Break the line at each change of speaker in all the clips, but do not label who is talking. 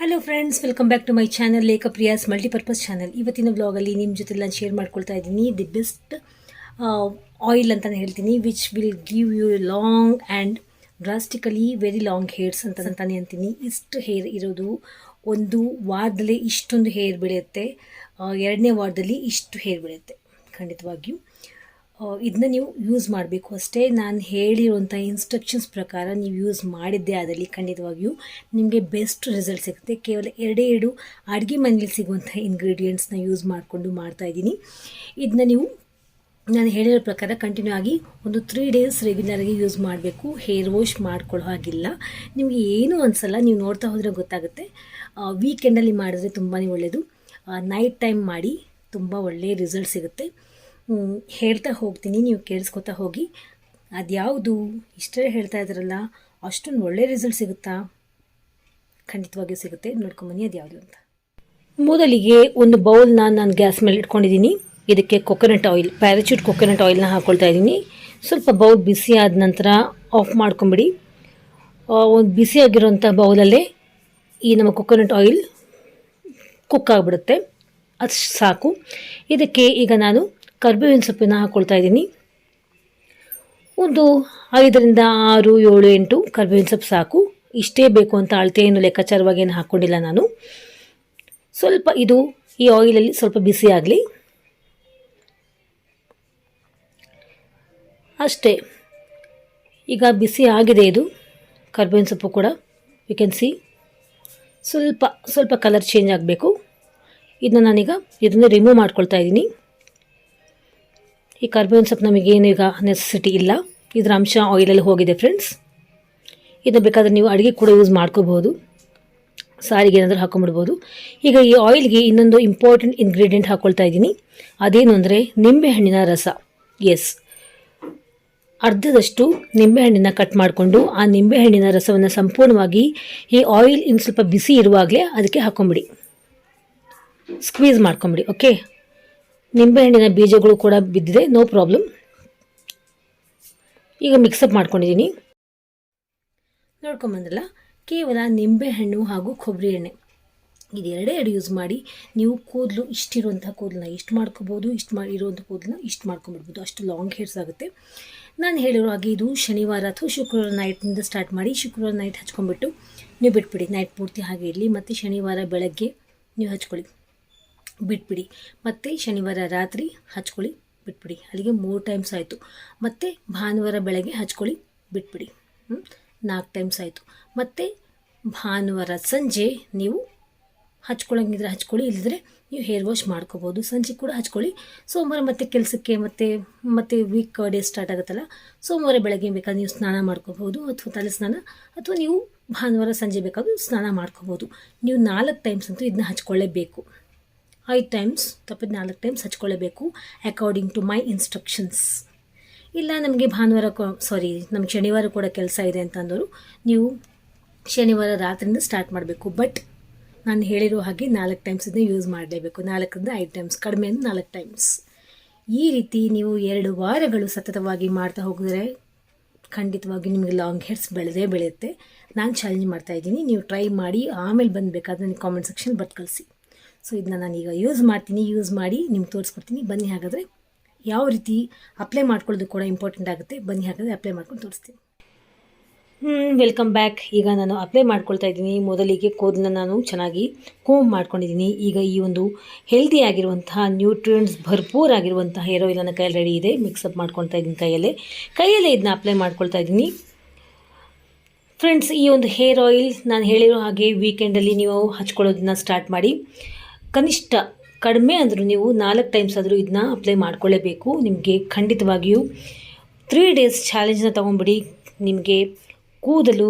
Hello friends welcome back to my channel Lekha Priya's multipurpose channel ಇವತ್ತಿನ ವ್ಲಾಗಲ್ಲಿ ನಿಮ್ಮ ಜೊತೆ ನಾನು ಶೇರ್ ಮಾಡ್ಕೊಳ್ತಾ ಇದ್ದೀನಿ ದಿ ಬೆಸ್ಟ್ ಆಯಿಲ್ ಅಂತಲೇ ಹೇಳ್ತೀನಿ which will give you long and drastically very long hairs ಅಂತ ಅಂತಾನೆ ಅಂತೀನಿ. ಇಷ್ಟು ಹೇರ್ ಇರೋದು ಒಂದು ವಾರದಲ್ಲೇ ಇಷ್ಟೊಂದು ಹೇರ್ ಬೆಳೆಯುತ್ತೆ. ಎರಡನೇ ವಾರದಲ್ಲಿ ಇಷ್ಟು ಹೇರ್ ಬೆಳೆಯುತ್ತೆ, ಖಂಡಿತವಾಗಿಯೂ. ಇದನ್ನ ನೀವು ಯೂಸ್ ಮಾಡಬೇಕು. ಅಷ್ಟೇ ನಾನು ಹೇಳಿರುವಂಥ ಇನ್ಸ್ಟ್ರಕ್ಷನ್ಸ್ ಪ್ರಕಾರ ನೀವು ಯೂಸ್ ಮಾಡಿದ್ದೆ ಅದರಲ್ಲಿ ಖಂಡಿತವಾಗಿಯೂ ನಿಮಗೆ ಬೆಸ್ಟ್ ರಿಸಲ್ಟ್ ಸಿಗುತ್ತೆ. ಕೇವಲ ಎರಡೇ ಎರಡು ಅಡುಗೆ ಮನೆಯಲ್ಲಿ ಸಿಗುವಂಥ ಇಂಗ್ರೀಡಿಯೆಂಟ್ಸ್ನ ಯೂಸ್ ಮಾಡಿಕೊಂಡು ಮಾಡ್ತಾಯಿದ್ದೀನಿ ಇದನ್ನ ನೀವು ನಾನು ಹೇಳಿರೋ ಪ್ರಕಾರ ಕಂಟಿನ್ಯೂ ಆಗಿ ಒಂದು ತ್ರೀ ಡೇಸ್ ರೆಗ್ಯುಲರಾಗಿ ಯೂಸ್ ಮಾಡಬೇಕು. ಹೇರ್ ವಾಶ್ ಮಾಡ್ಕೊಳ್ಳೋ ಹಾಗಿಲ್ಲ. ನಿಮಗೆ ಏನೂ ಅನಿಸಲ್ಲ. ನೀವು ನೋಡ್ತಾ ಹೋದರೆ ಗೊತ್ತಾಗುತ್ತೆ. ವೀಕೆಂಡಲ್ಲಿ ಮಾಡಿದ್ರೆ ತುಂಬಾ ಒಳ್ಳೆಯದು ನೈಟ್ ಟೈಮ್ ಮಾಡಿ ತುಂಬ ಒಳ್ಳೆಯ ರಿಸಲ್ಟ್ ಸಿಗುತ್ತೆ. ಹೇಳ್ತಾ ಹೋಗ್ತೀನಿ, ನೀವು ಕೇಳಿಸ್ಕೊತಾ ಹೋಗಿ. ಅದ್ಯಾವುದು? ಇಷ್ಟೇ ಹೇಳ್ತಾ ಇದ್ರಲ್ಲ, ಅಷ್ಟೊಂದು ಒಳ್ಳೆ ರಿಸಲ್ಟ್ ಸಿಗುತ್ತಾ? ಖಂಡಿತವಾಗಿಯೂ ಸಿಗುತ್ತೆ, ನೋಡ್ಕೊಂಬನ್ನಿ ಅದು ಯಾವುದು ಅಂತ. ಮೊದಲಿಗೆ ಒಂದು ಬೌಲ್ನ ನಾನು ಗ್ಯಾಸ್ ಮೇಲೆ ಇಟ್ಕೊಂಡಿದ್ದೀನಿ. ಇದಕ್ಕೆ ಕೊಕೊನಟ್ ಆಯಿಲ್ ಪ್ಯಾರಾಚೂಟ್ ಕೊಕೊನಟ್ ಆಯಿಲ್ನ ಹಾಕ್ಕೊಳ್ತಾ ಇದ್ದೀನಿ. ಸ್ವಲ್ಪ ಬೌಲ್ ಬಿಸಿ ಆದ ನಂತರ ಆಫ್ ಮಾಡ್ಕೊಂಬಿಡಿ. ಒಂದು ಬಿಸಿಯಾಗಿರೋಂಥ ಬೌಲಲ್ಲೇ ಈ ನಮ್ಮ ಕೊಕೊನಟ್ ಆಯಿಲ್ ಕುಕ್ ಆಗಿಬಿಡುತ್ತೆ. ಅದು ಸಾಕು. ಇದಕ್ಕೆ ಈಗ ನಾನು ಕರ್ಬೇವಿನ ಸೊಪ್ಪಿನ ಹಾಕ್ಕೊಳ್ತಾ ಇದ್ದೀನಿ. ಒಂದು ಐದರಿಂದ ಆರು, ಏಳು, ಎಂಟು ಕರ್ಬೇವಿನ ಸೊಪ್ಪು ಸಾಕು. ಇಷ್ಟೇ ಬೇಕು ಅಂತ ಅಳತೆ ಏನು ಲೆಕ್ಕಾಚಾರವಾಗಿ ಏನು ಹಾಕ್ಕೊಂಡಿಲ್ಲ ನಾನು. ಸ್ವಲ್ಪ ಇದು ಈ ಆಯಿಲಲ್ಲಿ ಸ್ವಲ್ಪ ಬಿಸಿ ಆಗಲಿ. ಅಷ್ಟೇ. ಈಗ ಬಿಸಿ ಆಗಿದೆ ಇದು. ಕರ್ಬೇವಿನ ಸೊಪ್ಪು ಕೂಡ ಯು ಕ್ಯಾನ್ ಸಿ ಸ್ವಲ್ಪ ಸ್ವಲ್ಪ ಕಲರ್ ಚೇಂಜ್ ಆಗಬೇಕು. ಇದನ್ನ ನಾನೀಗ ಇದನ್ನು ರಿಮೂವ್ ಮಾಡ್ಕೊಳ್ತಾ ಇದ್ದೀನಿ. ಈ ಕರ್ಬೇವಿನ ಸೊಪ್ಪು ನಮಗೇನು ಈಗ ನೆಸೆಸಿಟಿ ಇಲ್ಲ. ಇದರ ಅಂಶ ಆಯಿಲಲ್ಲಿ ಹೋಗಿದೆ ಫ್ರೆಂಡ್ಸ್ ಇದನ್ನು ಬೇಕಾದರೆ ನೀವು ಅಡುಗೆ ಕೂಡ ಯೂಸ್ ಮಾಡ್ಕೋಬೋದು ಸಾರಿಗೆ ಏನಾದರೂ ಹಾಕೊಂಡ್ಬಿಡ್ಬೋದು. ಈಗ ಈ ಆಯಿಲ್ಗೆ ಇನ್ನೊಂದು ಇಂಪಾರ್ಟೆಂಟ್ ಇಂಗ್ರೀಡಿಯೆಂಟ್ ಹಾಕ್ಕೊಳ್ತಾ ಇದ್ದೀನಿ. ಅದೇನು ಅಂದರೆ ನಿಂಬೆಹಣ್ಣಿನ ರಸ. ಎಸ್ ಅರ್ಧದಷ್ಟು ನಿಂಬೆಹಣ್ಣಿನ ಕಟ್ ಮಾಡಿಕೊಂಡು ಆ ನಿಂಬೆಹಣ್ಣಿನ ರಸವನ್ನು ಸಂಪೂರ್ಣವಾಗಿ ಈ ಆಯಿಲ್ ಇನ್ನು ಸ್ವಲ್ಪ ಬಿಸಿ ಇರುವಾಗಲೇ ಅದಕ್ಕೆ ಹಾಕೊಂಬಿಡಿ. ಸ್ಕ್ವೀಸ್ ಮಾಡ್ಕೊಂಬಿಡಿ ಓಕೆ ನಿಂಬೆಹಣ್ಣಿನ ಬೀಜಗಳು ಕೂಡ ಬಿದ್ದಿದೆ ನೋ ಪ್ರಾಬ್ಲಮ್ ಈಗ ಮಿಕ್ಸಪ್ ಮಾಡ್ಕೊಂಡಿದ್ದೀನಿ ನೋಡ್ಕೊಂಬಂದ್ರಲ್ಲ ಕೇವಲ ನಿಂಬೆಹಣ್ಣು ಹಾಗೂ ಕೊಬ್ಬರಿ ಎಣ್ಣೆ. ಇದೆರಡೇ ಎರಡು ಯೂಸ್ ಮಾಡಿ ನೀವು ಕೂದಲು ಇಷ್ಟಿರುವಂಥ ಕೂದಲನ್ನ ಇಷ್ಟು ಮಾಡ್ಕೋಬೋದು, ಇಷ್ಟು ಮಾಡಿ ಇರುವಂಥ ಕೂದಲನ್ನ ಇಷ್ಟು ಮಾಡ್ಕೊಂಬಿಡ್ಬೋದು ಅಷ್ಟು ಲಾಂಗ್ ಹೇರ್ಸ್ ಆಗುತ್ತೆ. ನಾನು ಹೇಳಿರೋ ಹಾಗೆ ಇದು ಶನಿವಾರ ಅಥವಾ ಶುಕ್ರವಾರ ನೈಟ್ನಿಂದ ಸ್ಟಾರ್ಟ್ ಮಾಡಿ ಶುಕ್ರವಾರ ನೈಟ್ ಹಚ್ಕೊಂಬಿಟ್ಟು ನೀವು ಬಿಟ್ಬಿಡಿ. ನೈಟ್ ಪೂರ್ತಿ ಹಾಗೆ ಇರಲಿ. ಮತ್ತು ಶನಿವಾರ ಬೆಳಗ್ಗೆ ನೀವು ಹಚ್ಕೊಳ್ಳಿ. ಬಿಟ್ಬಿಡಿ. ಮತ್ತು ಶನಿವಾರ ರಾತ್ರಿ ಹಚ್ಕೊಳ್ಳಿ, ಬಿಟ್ಬಿಡಿ. ಅಲ್ಲಿಗೆ ಮೂರು ಟೈಮ್ಸ್ ಆಯಿತು. ಮತ್ತು ಭಾನುವಾರ ಬೆಳಗ್ಗೆ ಹಚ್ಕೊಳ್ಳಿ, ಬಿಟ್ಬಿಡಿ? ನಾಲ್ಕು ಟೈಮ್ಸ್ ಆಯಿತು. ಮತ್ತು ಭಾನುವಾರ ಸಂಜೆ ನೀವು ಹಚ್ಕೊಳ್ಳೋಂಗಿದ್ರೆ ಹಚ್ಕೊಳ್ಳಿ ಇಲ್ಲದ್ರೆ ನೀವು ಹೇರ್ ವಾಶ್ ಮಾಡ್ಕೋಬೋದು. ಸಂಜೆ ಕೂಡ ಹಚ್ಕೊಳ್ಳಿ. ಸೋಮವಾರ ಮತ್ತೆ ಕೆಲಸಕ್ಕೆ ಮತ್ತೆ ಮತ್ತೆ ವೀಕ್ ಡೇ ಸ್ಟಾರ್ಟ್ ಆಗುತ್ತಲ್ಲ, ಸೋಮವಾರ ಬೆಳಗ್ಗೆ ಬೇಕಾದ್ರೆ ನೀವು ಸ್ನಾನ ಮಾಡ್ಕೋಬೋದು ಅಥವಾ ತಲೆ ಸ್ನಾನ, ಅಥವಾ ನೀವು ಭಾನುವಾರ ಸಂಜೆ ಬೇಕಾದ್ರೂ ಸ್ನಾನ ಮಾಡ್ಕೋಬೋದು. ನೀವು ನಾಲ್ಕು ಟೈಮ್ಸ್ ಅಂತೂ ಇದನ್ನ ಹಚ್ಕೊಳ್ಳೇಬೇಕು. ಐದು ಟೈಮ್ಸ್ ತಪ್ಪಿದ ನಾಲ್ಕು ಟೈಮ್ಸ್ ಹಚ್ಕೊಳ್ಳಬೇಕು ಅಕಾರ್ಡಿಂಗ್ ಟು ಮೈ ಇನ್ಸ್ಟ್ರಕ್ಷನ್ಸ್ ಇಲ್ಲ, ನಮಗೆ ಭಾನುವಾರ ಸಾರಿ ನಮ್ಗೆ ಶನಿವಾರ ಕೂಡ ಕೆಲಸ ಇದೆ ಅಂತ ಅಂದವರು ನೀವು ಶನಿವಾರ ರಾತ್ರಿಯಿಂದ ಸ್ಟಾರ್ಟ್ ಮಾಡಬೇಕು. ಬಟ್ ನಾನು ಹೇಳಿರೋ ಹಾಗೆ ನಾಲ್ಕು ಟೈಮ್ಸ್ ಯೂಸ್ ಮಾಡಲೇಬೇಕು. ನಾಲ್ಕರಿಂದ ಐದು ಟೈಮ್ಸ್ ಕಡಿಮೆ ಅಂದರೆ ನಾಲ್ಕು ಟೈಮ್ಸ್ ಈ ರೀತಿ ನೀವು ಎರಡು ವಾರಗಳು ಸತತವಾಗಿ ಮಾಡ್ತಾ ಹೋಗಿದ್ರೆ ಖಂಡಿತವಾಗಿ ನಿಮಗೆ ಲಾಂಗ್ ಹೇರ್ಸ್ ಬೆಳೆದೇ ಬೆಳೆಯುತ್ತೆ. ನಾನು ಚಾಲೆಂಜ್ ಮಾಡ್ತಾ ಇದ್ದೀನಿ. ನೀವು ಟ್ರೈ ಮಾಡಿ, ಆಮೇಲೆ ಬಂದುಬೇಕಾದ್ರೆ ನನಗೆ ಕಾಮೆಂಟ್ ಸೆಕ್ಷನ್ ಬರ್ದು ಕಳಿಸಿ. ಸೊ ಇದನ್ನ ನಾನೀಗ ಯೂಸ್ ಮಾಡ್ತೀನಿ ಯೂಸ್ ಮಾಡಿ ನಿಮ್ಗೆ ತೋರಿಸ್ಕೊಡ್ತೀನಿ. ಬನ್ನಿ ಹಾಗಾದರೆ ಯಾವ ರೀತಿ ಅಪ್ಲೈ ಮಾಡ್ಕೊಳ್ಳೋದು ಕೂಡ ಇಂಪಾರ್ಟೆಂಟ್ ಆಗುತ್ತೆ. ಬನ್ನಿ ಹಾಗಾದರೆ ಅಪ್ಲೈ ಮಾಡ್ಕೊಂಡು ತೋರಿಸ್ತೀನಿ. ಹ್ಞೂ ವೆಲ್ಕಮ್ ಬ್ಯಾಕ್ ಈಗ ನಾನು ಅಪ್ಲೈ ಮಾಡ್ಕೊಳ್ತಾ ಇದ್ದೀನಿ. ಮೊದಲಿಗೆ ಕೂದಲನ್ನ ನಾನು ಚೆನ್ನಾಗಿ ಕೋಮ್ ಮಾಡ್ಕೊಂಡಿದ್ದೀನಿ. ಈಗ ಈ ಒಂದು ಹೆಲ್ದಿ ಆಗಿರುವಂತಹ ನ್ಯೂಟ್ರಿಯೆಂಟ್ಸ್ ಭರ್ಪೂರ್ ಆಗಿರುವಂತಹ ಹೇರ್ ಆಯಿಲ್ ನನ್ನ ಕೈಯಲ್ಲಿ ರೆಡಿ ಇದೆ. ಮಿಕ್ಸಪ್ ಮಾಡ್ಕೊಳ್ತಾ ಇದ್ದೀನಿ ಕೈಯಲ್ಲೇ. ಕೈಯಲ್ಲೇ ಇದನ್ನ ಅಪ್ಲೈ ಮಾಡ್ಕೊಳ್ತಾ ಇದ್ದೀನಿ. ಫ್ರೆಂಡ್ಸ್ ಈ ಒಂದು ಹೇರ್ ಆಯಿಲ್ ನಾನು ಹೇಳಿರೋ ಹಾಗೆ ವೀಕೆಂಡಲ್ಲಿ ನೀವು ಹಚ್ಕೊಳ್ಳೋದನ್ನ ಸ್ಟಾರ್ಟ್ ಮಾಡಿ. ಕನಿಷ್ಠ ಕಡಿಮೆ ಅಂದರೂ ನೀವು ನಾಲ್ಕು ಟೈಮ್ಸ್ ಆದರೂ ಇದನ್ನ ಅಪ್ಲೈ ಮಾಡ್ಕೊಳ್ಳೇಬೇಕು ನಿಮಗೆ ಖಂಡಿತವಾಗಿಯೂ ತ್ರೀ ಡೇಸ್ ಚಾಲೆಂಜ್ನ ತೊಗೊಂಬಿಡಿ. ನಿಮಗೆ ಕೂದಲು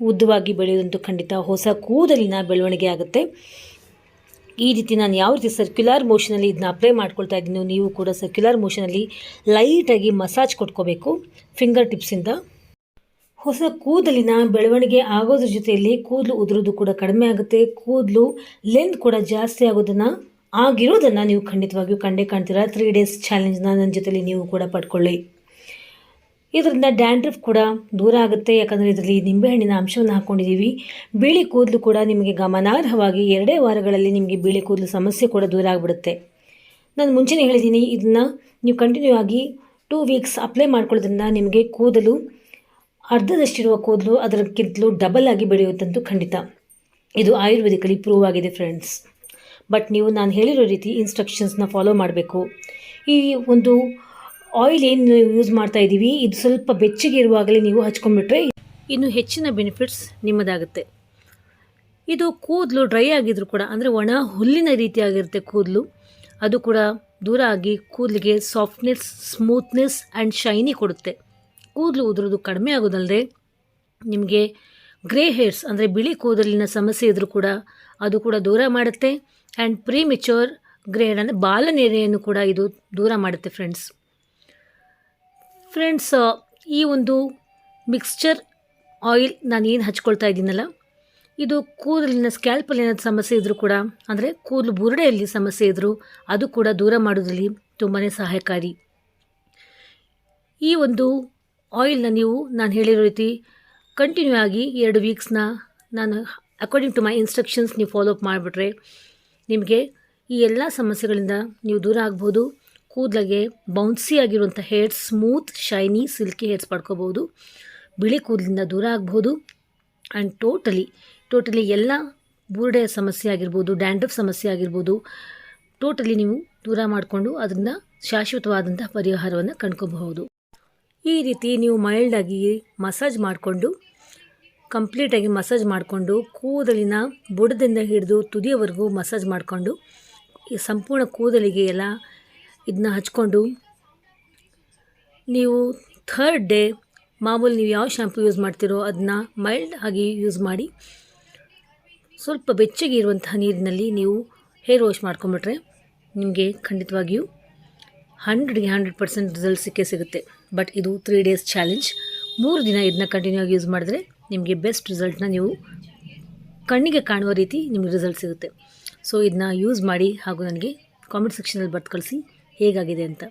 ಉದ್ದವಾಗಿ ಬೆಳೆಯೋದಂತೂ ಖಂಡಿತ ಹೊಸ ಕೂದಲಿನ ಬೆಳವಣಿಗೆ ಆಗುತ್ತೆ. ಈ ರೀತಿ ನಾನು ಯಾವ ರೀತಿ ಸರ್ಕ್ಯುಲರ್ ಮೋಷನಲ್ಲಿ ಇದನ್ನ ಅಪ್ಲೈ ಮಾಡ್ಕೊಳ್ತಾ ಇದ್ದೀನೋ ನೀವು ಕೂಡ ಸರ್ಕ್ಯುಲರ್ ಮೋಷನಲ್ಲಿ ಲೈಟಾಗಿ ಮಸಾಜ್ ಕೊಟ್ಕೋಬೇಕು. ಫಿಂಗರ್ ಟಿಪ್ಸಿಂದ ಹೊಸ ಕೂದಲಿನ ಬೆಳವಣಿಗೆ ಆಗೋದ್ರ ಜೊತೆಯಲ್ಲಿ ಕೂದಲು ಉದುರೋದು ಕೂಡ ಕಡಿಮೆ ಆಗುತ್ತೆ. ಕೂದಲು ಲೆಂತ್ ಕೂಡ ಜಾಸ್ತಿ ಆಗೋದನ್ನು ಆಗಿರೋದನ್ನು ನೀವು ಖಂಡಿತವಾಗಿಯೂ ಕಂಡೇ ಕಾಣ್ತೀರಾ. ತ್ರೀ ಡೇಸ್ ಚಾಲೆಂಜ್ನ ನನ್ನ ಜೊತೆಲಿ ನೀವು ಕೂಡ ಪಡ್ಕೊಳ್ಳಿ. ಇದರಿಂದ ಡ್ಯಾಂಡ್ರಫ್ ಕೂಡ ದೂರ ಆಗುತ್ತೆ. ಯಾಕಂದರೆ ಇದರಲ್ಲಿ ನಿಂಬೆಹಣ್ಣಿನ ಅಂಶವನ್ನು ಹಾಕ್ಕೊಂಡಿದ್ದೀವಿ ಬಿಳಿ ಕೂದಲು ಕೂಡ ನಿಮಗೆ ಗಮನಾರ್ಹವಾಗಿ ಎರಡೇ ವಾರಗಳಲ್ಲಿ ನಿಮಗೆ ಬಿಳಿ ಕೂದಲು ಸಮಸ್ಯೆ ಕೂಡ ದೂರ ಆಗಿಬಿಡುತ್ತೆ. ನಾನು ಮುಂಚೆನೇ ಹೇಳಿದ್ದೀನಿ ಇದನ್ನು ನೀವು ಕಂಟಿನ್ಯೂ ಆಗಿ ಟೂ ವೀಕ್ಸ್ ಅಪ್ಲೈ ಮಾಡ್ಕೊಳ್ಳೋದ್ರಿಂದ ನಿಮಗೆ ಕೂದಲು ಅರ್ಧದಷ್ಟಿರುವ ಕೂದಲು ಅದಕ್ಕಿಂತಲೂ ಡಬಲ್ ಆಗಿ ಬೆಳೆಯುತ್ತಂತೂ ಖಂಡಿತ. ಇದು ಆಯುರ್ವೇದಿಕಲಿ ಪ್ರೂವ್ ಆಗಿದೆ ಫ್ರೆಂಡ್ಸ್ ಬಟ್ ನೀವು ನಾನು ಹೇಳಿರೋ ರೀತಿ ಇನ್ಸ್ಟ್ರಕ್ಷನ್ಸ್ನ ಫಾಲೋ ಮಾಡಬೇಕು. ಈ ಒಂದು ಆಯಿಲ್ ಏನು ಯೂಸ್ ಮಾಡ್ತಾ ಇದ್ದೀವಿ ಇದು ಸ್ವಲ್ಪ ಬೆಚ್ಚಗೆ ಇರುವಾಗಲೇ ನೀವು ಹಚ್ಕೊಂಡ್ಬಿಟ್ರೆ ಇನ್ನು ಹೆಚ್ಚಿನ ಬೆನಿಫಿಟ್ಸ್ ನಿಮ್ಮದಾಗುತ್ತೆ. ಇದು ಕೂದಲು ಡ್ರೈ ಆಗಿದ್ರು ಕೂಡ, ಅಂದರೆ ಒಣ ಹುಲ್ಲಿನ ರೀತಿಯಾಗಿರುತ್ತೆ ಕೂದಲು, ಅದು ಕೂಡ ದೂರ ಆಗಿ ಕೂದಲಿಗೆ ಸಾಫ್ಟ್ನೆಸ್ ಸ್ಮೂತ್ನೆಸ್ ಆ್ಯಂಡ್ ಶೈನಿ ಕೊಡುತ್ತೆ. ಕೂದಲು ಉದುರೋದು ಕಡಿಮೆ ಆಗೋದಲ್ಲದೆ ನಿಮಗೆ ಗ್ರೇ ಹೇರ್ಸ್, ಅಂದರೆ ಬಿಳಿ ಕೂದಲಿನ ಸಮಸ್ಯೆ ಇದ್ದರೂ ಕೂಡ ಅದು ಕೂಡ ದೂರ ಮಾಡುತ್ತೆ. And pre mature grey hair ಅಂದರೆ ಬಾಲನೆರೆಯನ್ನು ಕೂಡ ಇದು ದೂರ ಮಾಡುತ್ತೆ ಫ್ರೆಂಡ್ಸ್ ಫ್ರೆಂಡ್ಸ್ ಈ ಒಂದು ಮಿಕ್ಸ್ಚರ್ ಆಯಿಲ್ ನಾನು ಏನು ಹಚ್ಕೊಳ್ತಾ ಇದ್ದೀನಲ್ಲ, ಇದು ಕೂದಲಿನ ಸ್ಕ್ಯಾಲ್ಪಲ್ ಏನಾದ್ರು ಸಮಸ್ಯೆ ಇದ್ದರೂ ಕೂಡ, ಅಂದರೆ ಕೂದಲು ಬುರುಡೆಯಲ್ಲಿ ಸಮಸ್ಯೆ ಇದ್ದರೂ ಅದು ಕೂಡ ದೂರ ಮಾಡೋದ್ರಲ್ಲಿ ತುಂಬಾ ಸಹಾಯಕಾರಿ. ಈ ಒಂದು ಆಯಿಲ್ನ ನೀವು, ನಾನು ಹೇಳಿರೋ ರೀತಿ ಕಂಟಿನ್ಯೂ ಆಗಿ ಎರಡು ವೀಕ್ಸ್ನ ನಾನು ಅಕಾರ್ಡಿಂಗ್ ಟು ಮೈ ಇನ್ಸ್ಟ್ರಕ್ಷನ್ಸ್ ನೀವು ಫಾಲೋ ಅಪ್ ಮಾಡಿಬಿಟ್ರೆ, ನಿಮಗೆ ಈ ಎಲ್ಲ ಸಮಸ್ಯೆಗಳಿಂದ ನೀವು ದೂರ ಆಗ್ಬೋದು. ಕೂದಲಿಗೆ ಬೌನ್ಸಿ ಆಗಿರುವಂಥ hairs smooth shiny silky hairs ಪಡ್ಕೋಬೋದು ಬಿಳಿ ಕೂದಲಿಂದ ದೂರ ಆಗ್ಬೋದು. ಆ್ಯಂಡ್ ಟೋಟಲಿ ಟೋಟಲಿ ಎಲ್ಲ ಬೂರ್ಡೆಯ ಸಮಸ್ಯೆ ಆಗಿರ್ಬೋದು ಡ್ಯಾಂಡ್ರಫ್ ಸಮಸ್ಯೆ ಆಗಿರ್ಬೋದು ಟೋಟಲಿ ನೀವು ದೂರ ಮಾಡಿಕೊಂಡು ಅದರಿಂದ ಶಾಶ್ವತವಾದಂಥ ಪರಿಹಾರವನ್ನು ಕಂಡ್ಕೋಬಹುದು. ಈ ರೀತಿ ನೀವು ಮೈಲ್ಡಾಗಿ ಮಸಾಜ್ ಮಾಡಿಕೊಂಡು ಕಂಪ್ಲೀಟಾಗಿ ಮಸಾಜ್ ಮಾಡಿಕೊಂಡು, ಕೂದಲಿನ ಬುಡದಿಂದ ಹಿಡಿದು ತುದಿಯವರೆಗೂ ಮಸಾಜ್ ಮಾಡಿಕೊಂಡು, ಈ ಸಂಪೂರ್ಣ ಕೂದಲಿಗೆ ಎಲ್ಲ ಇದನ್ನ ಹಚ್ಕೊಂಡು, ನೀವು ಥರ್ಡ್ ಡೇ ಮಾಮೂಲಿ ನೀವು ಯಾವ ಶ್ಯಾಂಪು ಯೂಸ್ ಮಾಡ್ತೀರೋ ಅದನ್ನ ಮೈಲ್ಡ್ ಆಗಿ ಯೂಸ್ ಮಾಡಿ, ಸ್ವಲ್ಪ ಬೆಚ್ಚಗೆ ಇರುವಂತಹ ನೀರಿನಲ್ಲಿ ನೀವು ಹೇರ್ ವಾಶ್ ಮಾಡ್ಕೊಂಬಿಟ್ರೆ ನಿಮಗೆ ಖಂಡಿತವಾಗಿಯೂ ಹಂಡ್ರೆಡ್ಗೆ ಹಂಡ್ರೆಡ್ ಪರ್ಸೆಂಟ್ ರಿಸಲ್ಟ್ ಸಿಕ್ಕೇ ಸಿಗುತ್ತೆ. ಬಟ್ ಇದು ತ್ರೀ ಡೇಸ್ ಚಾಲೆಂಜ್ ಮೂರು ದಿನ ಇದನ್ನ ಕಂಟಿನ್ಯೂ ಆಗಿ ಯೂಸ್ ಮಾಡಿದ್ರೆ ನಿಮಗೆ ಬೆಸ್ಟ್ ರಿಸಲ್ಟ್ನ ನೀವು ಕಣ್ಣಿಗೆ ಕಾಣುವ ರೀತಿ ನಿಮಗೆ ರಿಸಲ್ಟ್ ಸಿಗುತ್ತೆ. ಸೊ ಇದನ್ನ ಯೂಸ್ ಮಾಡಿ ಹಾಗೂ ನನಗೆ ಕಾಮೆಂಟ್ ಸೆಕ್ಷನಲ್ಲಿ ಬರ್ತು ಕಳಿಸಿ ಹೇಗಾಗಿದೆ ಅಂತ.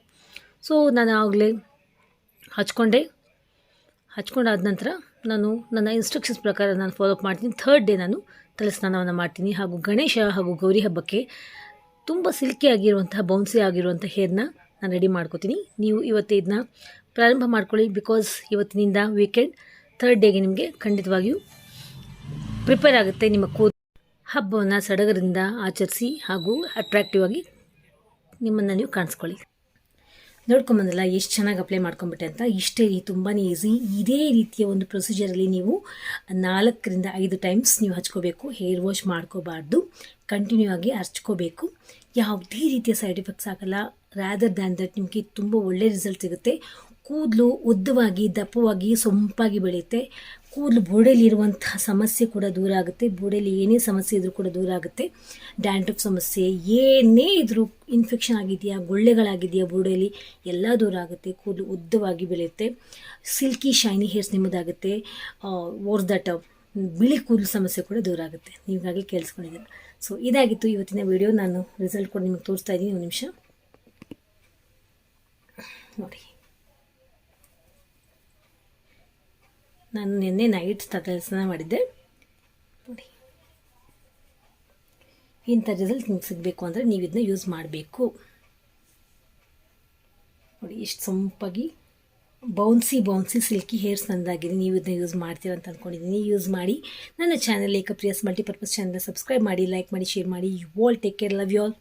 ಸೊ ನಾನು ಆಗಲೇ ಹಚ್ಕೊಂಡೆ. ಹಚ್ಕೊಂಡಾದ ನಂತರ ನಾನು ನನ್ನ ಇನ್ಸ್ಟ್ರಕ್ಷನ್ಸ್ ಪ್ರಕಾರ ನಾನು ಫಾಲೋ ಅಪ್ ಮಾಡ್ತೀನಿ. ಥರ್ಡ್ ಡೇ ನಾನು ತಲೆ ಸ್ನಾನವನ್ನು ಮಾಡ್ತೀನಿ ಹಾಗೂ ಗಣೇಶ ಹಾಗೂ ಗೌರಿ ಹಬ್ಬಕ್ಕೆ ತುಂಬ ಸಿಲ್ಕಿ ಆಗಿರುವಂತಹ ಬೌನ್ಸಿ ಆಗಿರುವಂಥ ಹೇರ್ನ ನಾನು ರೆಡಿ ಮಾಡ್ಕೋತೀನಿ. ನೀವು ಇವತ್ತೇ ಇದನ್ನ ಪ್ರಾರಂಭ ಮಾಡ್ಕೊಳ್ಳಿ ಬಿಕಾಸ್ ಇವತ್ತಿನಿಂದ ವೀಕೆಂಡ್ ಥರ್ಡ್ ಡೇಗೆ ನಿಮಗೆ ಖಂಡಿತವಾಗಿಯೂ ಪ್ರಿಪೇರ್ ಆಗುತ್ತೆ ನಿಮ್ಮ ಕೂದ ಹಬ್ಬವನ್ನು ಸಡಗರದಿಂದ ಆಚರಿಸಿ ಹಾಗೂ ಅಟ್ರಾಕ್ಟಿವ್ ಆಗಿ ನಿಮ್ಮನ್ನು ನೀವು ಕಾಣಿಸ್ಕೊಳ್ಳಿ. ನೋಡ್ಕೊಂಬಂದಲ್ಲ ಎಷ್ಟು ಚೆನ್ನಾಗಿ ಅಪ್ಲೈ ಮಾಡ್ಕೊಂಬಿಟ್ಟೆ ಅಂತ. ಇಷ್ಟೇ ರೀ ತುಂಬಾ ಈಸಿ ಇದೇ ರೀತಿಯ ಒಂದು ಪ್ರೊಸೀಜರಲ್ಲಿ ನೀವು ನಾಲ್ಕರಿಂದ ಐದು ಟೈಮ್ಸ್ ನೀವು ಹಚ್ಕೋಬೇಕು. ಹೇರ್ ವಾಶ್ ಮಾಡ್ಕೋಬಾರ್ದು. ಕಂಟಿನ್ಯೂ ಆಗಿ ಹಚ್ಕೋಬೇಕು ಯಾವುದೇ ರೀತಿಯ ಸೈಡ್ ಎಫೆಕ್ಟ್ಸ್ ಆಗಲ್ಲ. ರ್ಯಾದರ್ ದ್ಯಾನ್ ದಟ್ ನಿಮಗೆ ತುಂಬ ಒಳ್ಳೆ ರಿಸಲ್ಟ್ ಸಿಗುತ್ತೆ. ಕೂದಲು ಉದ್ದವಾಗಿ, ದಪ್ಪವಾಗಿ, ಸೊಂಪಾಗಿ ಬೆಳೆಯುತ್ತೆ. ಕೂದಲು ಬುಡಲಿರುವಂತಹ ಸಮಸ್ಯೆ ಕೂಡ ದೂರ ಆಗುತ್ತೆ. ಬೋಡೆಯಲ್ಲಿ ಏನೇ ಸಮಸ್ಯೆ ಇದ್ರೂ ಕೂಡ ದೂರ ಆಗುತ್ತೆ. ಡ್ಯಾಂಡ್ರಫ್ ಸಮಸ್ಯೆ ಏನೇ ಇದ್ರೂ ಇನ್ಫೆಕ್ಷನ್ ಆಗಿದೆಯಾ, ಗುಳ್ಳೆಗಳಾಗಿದೆಯಾ ಬೋಡೆಯಲ್ಲಿ ಎಲ್ಲ ದೂರ ಆಗುತ್ತೆ. ಕೂದಲು ಉದ್ದವಾಗಿ ಬೆಳೆಯುತ್ತೆ. ಸಿಲ್ಕಿ ಶೈನಿ ಹೇರ್ಸ್ ನಿಮ್ಮದಾಗುತ್ತೆ. ಓರ್ ದಟ್ ಬಿಳಿ ಕೂದಲು ಸಮಸ್ಯೆ ಕೂಡ ದೂರ ಆಗುತ್ತೆ. ನೀವಾಗಲೇ ಕೇಳಿಸ್ಕೊಂಡಿದ್ದೀರ. ಸೊ ಇದಾಗಿತ್ತು ಇವತ್ತಿನ ವಿಡಿಯೋ ನಾನು ರಿಸಲ್ಟ್ ಕೂಡ ನಿಮಗೆ ತೋರಿಸ್ತಾ ಇದ್ದೀನಿ. ಒಂದು ನಿಮಿಷ. ನೋಡಿ. ನಾನು ನಿನ್ನೆ ನೈಟ್ ತಗಲ್ಸನ ಮಾಡಿದ್ದೆ. ನೋಡಿ. ಇಂಥ ರಿಸಲ್ಟ್ ನಿಮ್ಗೆ ಸಿಗಬೇಕು ಅಂದರೆ ನೀವು ಇದನ್ನ ಯೂಸ್ ಮಾಡಬೇಕು. ನೋಡಿ ಎಷ್ಟು ಸೊಂಪಾಗಿ ಬೌನ್ಸಿ ಬೌನ್ಸಿ ಸಿಲ್ಕಿ ಹೇರ್ಸ್ ನಂದಾಗಿದೆ. ನೀವು ಇದನ್ನ ಯೂಸ್ ಮಾಡ್ತೀರ ಅಂತ ಅಂದ್ಕೊಂಡಿದ್ದೀನಿ ಯೂಸ್ ಮಾಡಿ. ನನ್ನ ಚಾನಲ್ ಏಕ ಪ್ರಿಯಸ್ ಮಲ್ಟಿಪರ್ಪಸ್ ಚಾನಲ್ ಸಬ್ಸ್ಕ್ರೈಬ್ ಮಾಡಿ ಲೈಕ್ ಮಾಡಿ ಶೇರ್ ಮಾಡಿ. You all take care love you all